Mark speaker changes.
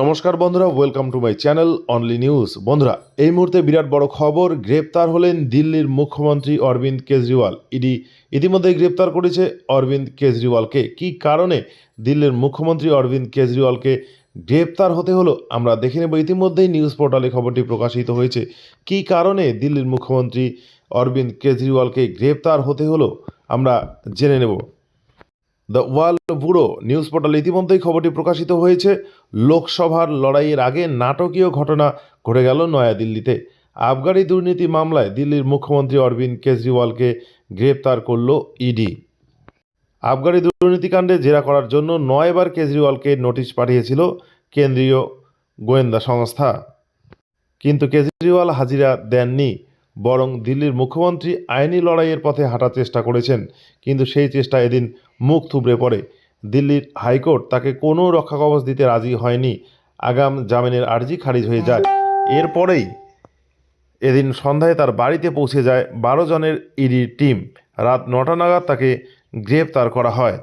Speaker 1: নমস্কার বন্ধুরা welcome to my channel only news বন্ধুরা, এই মুহূর্তে বিরাট বড় খবর, গ্রেপ্তার হলেন দিল্লির মুখ্যমন্ত্রী অরবিন্দ কেজরিওয়াল। ইডি ইতিমধ্যেই গ্রেপ্তার করেছে অরবিন্দ কেজরিওয়ালকে। কী কারণে দিল্লির মুখ্যমন্ত্রী অরবিন্দ কেজরিওয়ালকে গ্রেপ্তার হতে হলো, আমরা দেখে নেব। ইতিমধ্যেই নিউজ পোর্টালে খবরটি প্রকাশিত হয়েছে। কী কারণে দিল্লির মুখ্যমন্ত্রী অরবিন্দ কেজরিওয়ালকে গ্রেপ্তার হতে হলো, আমরা জেনে নেব। দ্য ওয়ার্ল্ড ব্যুরো নিউজ পোর্টালে ইতিমধ্যেই খবরটি প্রকাশিত হয়েছে। লোকসভার লড়াইয়ের আগে নাটকীয় ঘটনা ঘটে গেল নয়াদিল্লিতে। আবগারি দুর্নীতি মামলায় দিল্লির মুখ্যমন্ত্রী অরবিন্দ কেজরিওয়ালকে গ্রেপ্তার করল ইডি। আবগারি দুর্নীতিকাণ্ডে জেরা করার জন্য নয়বার কেজরিওয়ালকে নোটিশ পাঠিয়েছিল কেন্দ্রীয় গোয়েন্দা সংস্থা। কিন্তু কেজরিওয়াল হাজিরা দেননি। বরং দিল্লির মুখ্যমন্ত্রী আইনি লড়াইয়ের পথে হাঁটার চেষ্টা করেছেন, কিন্তু সেই চেষ্টা এদিন মুখ থুবড়ে পড়ে। দিল্লির হাইকোর্ট তাকে কোনো রক্ষা কবচ দিতে রাজি হয়নি। আগাম জামিনের আর্জি খারিজ হয়ে যায়। এরপরেই এদিন সন্ধ্যায় তার বাড়িতে পৌঁছে যায় বারো জনের ইডির টিম। রাত নটা নাগাদ তাকে গ্রেপ্তার করা হয়।